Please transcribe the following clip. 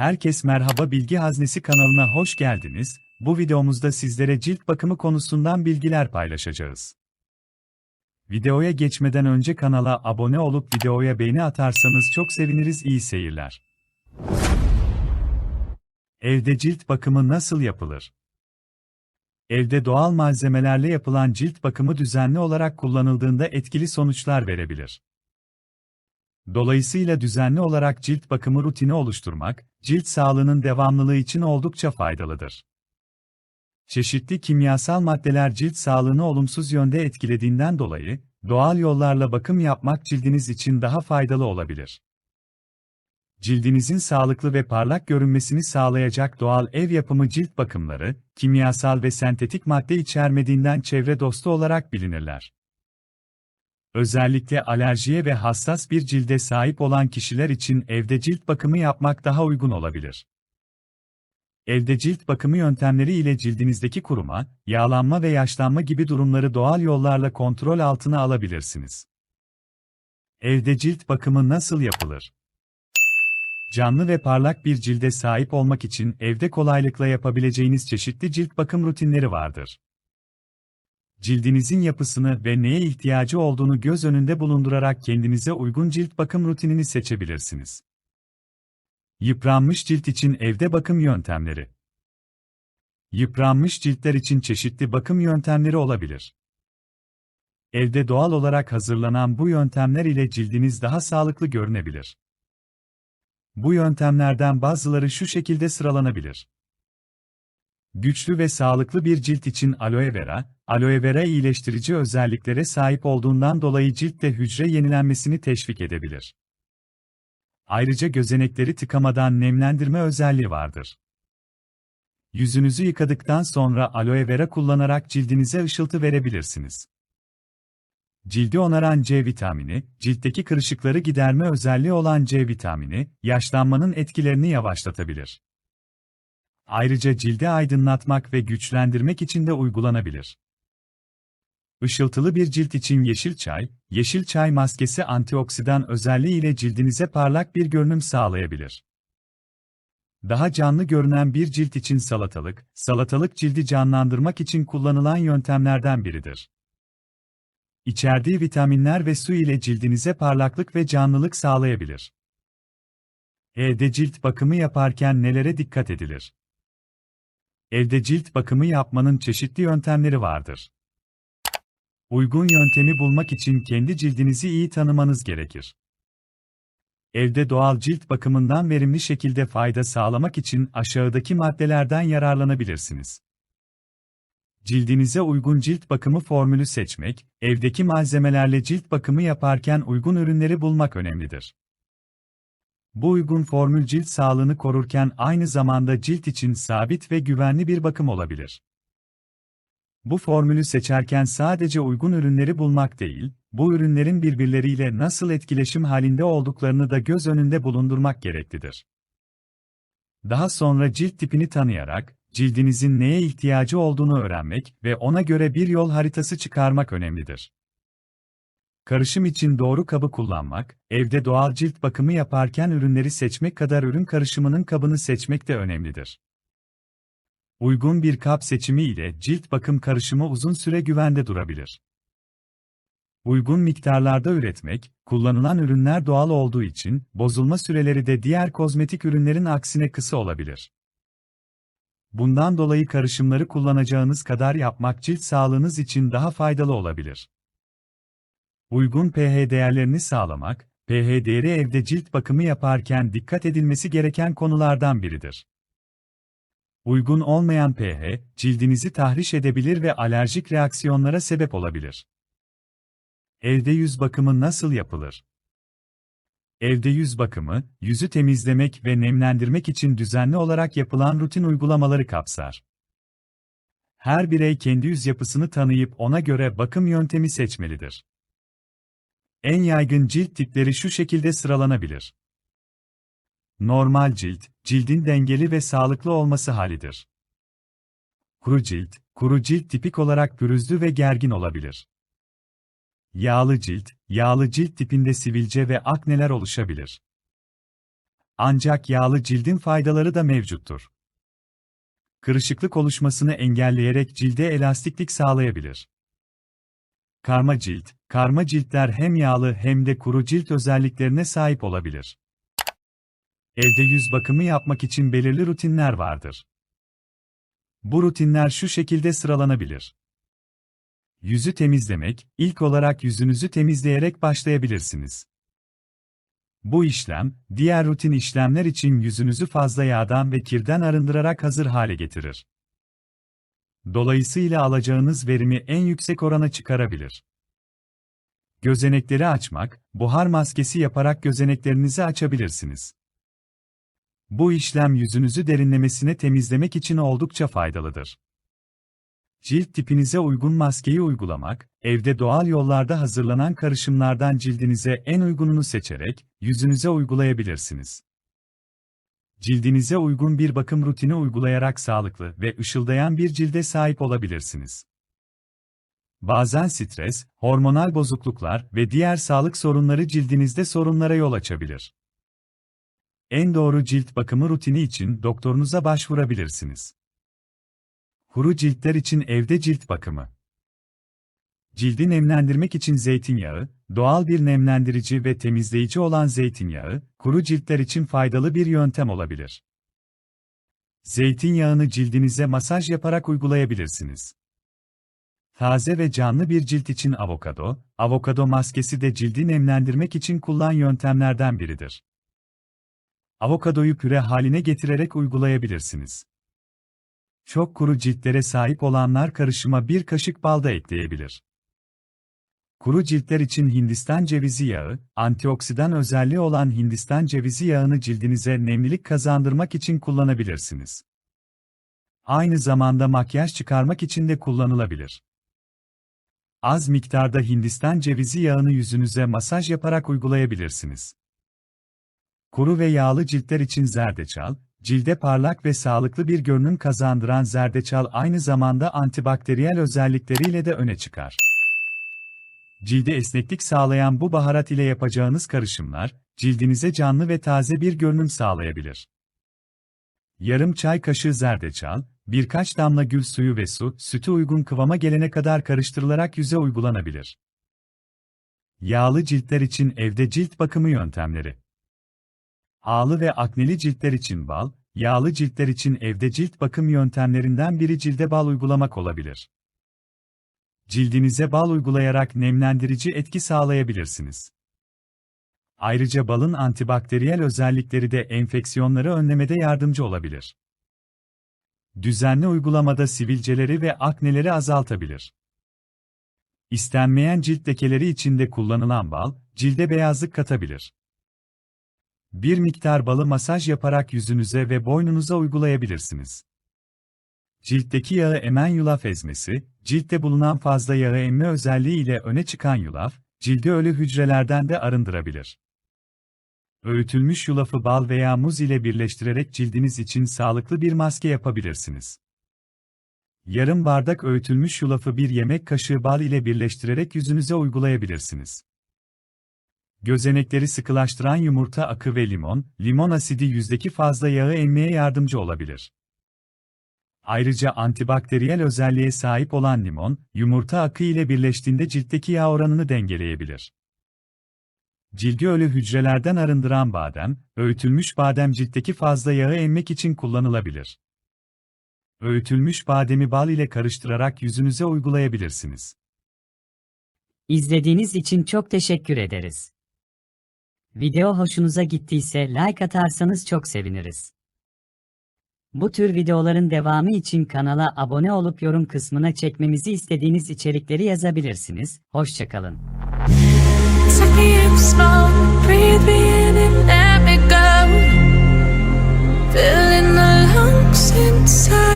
Herkes merhaba Bilgi Haznesi kanalına hoş geldiniz. Bu videomuzda sizlere cilt bakımı konusundan bilgiler paylaşacağız. Videoya geçmeden önce kanala abone olup videoya beğeni atarsanız çok seviniriz iyi seyirler. Evde cilt bakımı nasıl yapılır? Evde doğal malzemelerle yapılan cilt bakımı düzenli olarak kullanıldığında etkili sonuçlar verebilir. Dolayısıyla düzenli olarak cilt bakımı rutini oluşturmak, cilt sağlığının devamlılığı için oldukça faydalıdır. Çeşitli kimyasal maddeler cilt sağlığını olumsuz yönde etkilediğinden dolayı, doğal yollarla bakım yapmak cildiniz için daha faydalı olabilir. Cildinizin sağlıklı ve parlak görünmesini sağlayacak doğal ev yapımı cilt bakımları, kimyasal ve sentetik madde içermediğinden çevre dostu olarak bilinirler. Özellikle alerjiye ve hassas bir cilde sahip olan kişiler için evde cilt bakımı yapmak daha uygun olabilir. Evde cilt bakımı yöntemleri ile cildinizdeki kuruma, yağlanma ve yaşlanma gibi durumları doğal yollarla kontrol altına alabilirsiniz. Evde cilt bakımı nasıl yapılır? Canlı ve parlak bir cilde sahip olmak için evde kolaylıkla yapabileceğiniz çeşitli cilt bakım rutinleri vardır cildinizin yapısını ve neye ihtiyacı olduğunu göz önünde bulundurarak kendinize uygun cilt bakım rutinini seçebilirsiniz. Yıpranmış cilt için evde bakım yöntemleri. Yıpranmış ciltler için çeşitli bakım yöntemleri olabilir. Evde doğal olarak hazırlanan bu yöntemler ile cildiniz daha sağlıklı görünebilir. Bu yöntemlerden bazıları şu şekilde sıralanabilir. Güçlü ve sağlıklı bir cilt için aloe vera, aloe vera iyileştirici özelliklere sahip olduğundan dolayı ciltte hücre yenilenmesini teşvik edebilir. Ayrıca gözenekleri tıkamadan nemlendirme özelliği vardır. Yüzünüzü yıkadıktan sonra aloe vera kullanarak cildinize ışıltı verebilirsiniz. Cildi onaran C vitamini, ciltteki kırışıkları giderme özelliği olan C vitamini, yaşlanmanın etkilerini yavaşlatabilir. Ayrıca cildi aydınlatmak ve güçlendirmek için de uygulanabilir. Işıltılı bir cilt için yeşil çay, yeşil çay maskesi antioksidan özelliği ile cildinize parlak bir görünüm sağlayabilir. Daha canlı görünen bir cilt için salatalık, salatalık cildi canlandırmak için kullanılan yöntemlerden biridir. İçerdiği vitaminler ve su ile cildinize parlaklık ve canlılık sağlayabilir. Evde cilt bakımı yaparken nelere dikkat edilir? Evde cilt bakımı yapmanın çeşitli yöntemleri vardır. Uygun yöntemi bulmak için kendi cildinizi iyi tanımanız gerekir. Evde doğal cilt bakımından verimli şekilde fayda sağlamak için aşağıdaki maddelerden yararlanabilirsiniz. Cildinize uygun cilt bakımı formülü seçmek, evdeki malzemelerle cilt bakımı yaparken uygun ürünleri bulmak önemlidir. Bu uygun formül cilt sağlığını korurken aynı zamanda cilt için sabit ve güvenli bir bakım olabilir. Bu formülü seçerken sadece uygun ürünleri bulmak değil, bu ürünlerin birbirleriyle nasıl etkileşim halinde olduklarını da göz önünde bulundurmak gereklidir. Daha sonra cilt tipini tanıyarak, cildinizin neye ihtiyacı olduğunu öğrenmek ve ona göre bir yol haritası çıkarmak önemlidir. Karışım için doğru kabı kullanmak, evde doğal cilt bakımı yaparken ürünleri seçmek kadar ürün karışımının kabını seçmek de önemlidir. Uygun bir kap seçimi ile cilt bakım karışımı uzun süre güvende durabilir. Uygun miktarlarda üretmek, kullanılan ürünler doğal olduğu için bozulma süreleri de diğer kozmetik ürünlerin aksine kısa olabilir. Bundan dolayı karışımları kullanacağınız kadar yapmak cilt sağlığınız için daha faydalı olabilir. Uygun pH değerlerini sağlamak, pH değeri evde cilt bakımı yaparken dikkat edilmesi gereken konulardan biridir. Uygun olmayan pH, cildinizi tahriş edebilir ve alerjik reaksiyonlara sebep olabilir. Evde yüz bakımı nasıl yapılır? Evde yüz bakımı, yüzü temizlemek ve nemlendirmek için düzenli olarak yapılan rutin uygulamaları kapsar. Her birey kendi yüz yapısını tanıyıp ona göre bakım yöntemi seçmelidir. En yaygın cilt tipleri şu şekilde sıralanabilir. Normal cilt, cildin dengeli ve sağlıklı olması halidir. Kuru cilt, kuru cilt tipik olarak pürüzlü ve gergin olabilir. Yağlı cilt, yağlı cilt tipinde sivilce ve akneler oluşabilir. Ancak yağlı cildin faydaları da mevcuttur. Kırışıklık oluşmasını engelleyerek cilde elastiklik sağlayabilir. Karma cilt, karma ciltler hem yağlı hem de kuru cilt özelliklerine sahip olabilir. Evde yüz bakımı yapmak için belirli rutinler vardır. Bu rutinler şu şekilde sıralanabilir. Yüzü temizlemek, ilk olarak yüzünüzü temizleyerek başlayabilirsiniz. Bu işlem, diğer rutin işlemler için yüzünüzü fazla yağdan ve kirden arındırarak hazır hale getirir. Dolayısıyla alacağınız verimi en yüksek orana çıkarabilir. Gözenekleri açmak, buhar maskesi yaparak gözeneklerinizi açabilirsiniz. Bu işlem yüzünüzü derinlemesine temizlemek için oldukça faydalıdır. Cilt tipinize uygun maskeyi uygulamak, evde doğal yollarda hazırlanan karışımlardan cildinize en uygununu seçerek, yüzünüze uygulayabilirsiniz. Cildinize uygun bir bakım rutini uygulayarak sağlıklı ve ışıldayan bir cilde sahip olabilirsiniz. Bazen stres, hormonal bozukluklar ve diğer sağlık sorunları cildinizde sorunlara yol açabilir. En doğru cilt bakımı rutini için doktorunuza başvurabilirsiniz. Kuru ciltler için evde cilt bakımı. Cildi nemlendirmek için zeytinyağı, doğal bir nemlendirici ve temizleyici olan zeytinyağı, kuru ciltler için faydalı bir yöntem olabilir. Zeytinyağını cildinize masaj yaparak uygulayabilirsiniz. Taze ve canlı bir cilt için avokado, avokado maskesi de cildi nemlendirmek için kullanılan yöntemlerden biridir. Avokadoyu püre haline getirerek uygulayabilirsiniz. Çok kuru ciltlere sahip olanlar karışıma bir kaşık bal da ekleyebilir. Kuru ciltler için Hindistan cevizi yağı, antioksidan özelliği olan Hindistan cevizi yağını cildinize nemlilik kazandırmak için kullanabilirsiniz. Aynı zamanda makyaj çıkarmak için de kullanılabilir. Az miktarda Hindistan cevizi yağını yüzünüze masaj yaparak uygulayabilirsiniz. Kuru ve yağlı ciltler için zerdeçal, cilde parlak ve sağlıklı bir görünüm kazandıran zerdeçal aynı zamanda antibakteriyel özellikleriyle de öne çıkar. Cilde esneklik sağlayan bu baharat ile yapacağınız karışımlar, cildinize canlı ve taze bir görünüm sağlayabilir. Yarım çay kaşığı zerdeçal, birkaç damla gül suyu ve su, sütü uygun kıvama gelene kadar karıştırılarak yüze uygulanabilir. Yağlı ciltler için evde cilt bakımı yöntemleri. Ağlı ve akneli ciltler için bal, yağlı ciltler için evde cilt bakım yöntemlerinden biri cilde bal uygulamak olabilir. Cildinize bal uygulayarak nemlendirici etki sağlayabilirsiniz. Ayrıca balın antibakteriyel özellikleri de enfeksiyonları önlemede yardımcı olabilir. Düzenli uygulamada sivilceleri ve akneleri azaltabilir. İstenmeyen cilt lekeleri için de kullanılan bal, cilde beyazlık katabilir. Bir miktar balı masaj yaparak yüzünüze ve boynunuza uygulayabilirsiniz. Ciltteki yağı emen yulaf ezmesi, ciltte bulunan fazla yağı emme özelliği ile öne çıkan yulaf, cildi ölü hücrelerden de arındırabilir. Öğütülmüş yulafı bal veya muz ile birleştirerek cildiniz için sağlıklı bir maske yapabilirsiniz. Yarım bardak öğütülmüş yulafı bir yemek kaşığı bal ile birleştirerek yüzünüze uygulayabilirsiniz. Gözenekleri sıkılaştıran yumurta akı ve limon, limon asidi yüzdeki fazla yağı emmeye yardımcı olabilir. Ayrıca antibakteriyel özelliğe sahip olan limon, yumurta akı ile birleştiğinde ciltteki yağ oranını dengeleyebilir. Cildi ölü hücrelerden arındıran badem, öğütülmüş badem ciltteki fazla yağı emmek için kullanılabilir. Öğütülmüş bademi bal ile karıştırarak yüzünüze uygulayabilirsiniz. İzlediğiniz için çok teşekkür ederiz. Video hoşunuza gittiyse like atarsanız çok seviniriz. Bu tür videoların devamı için kanala abone olup yorum kısmına çekmemizi istediğiniz içerikleri yazabilirsiniz. Hoşçakalın.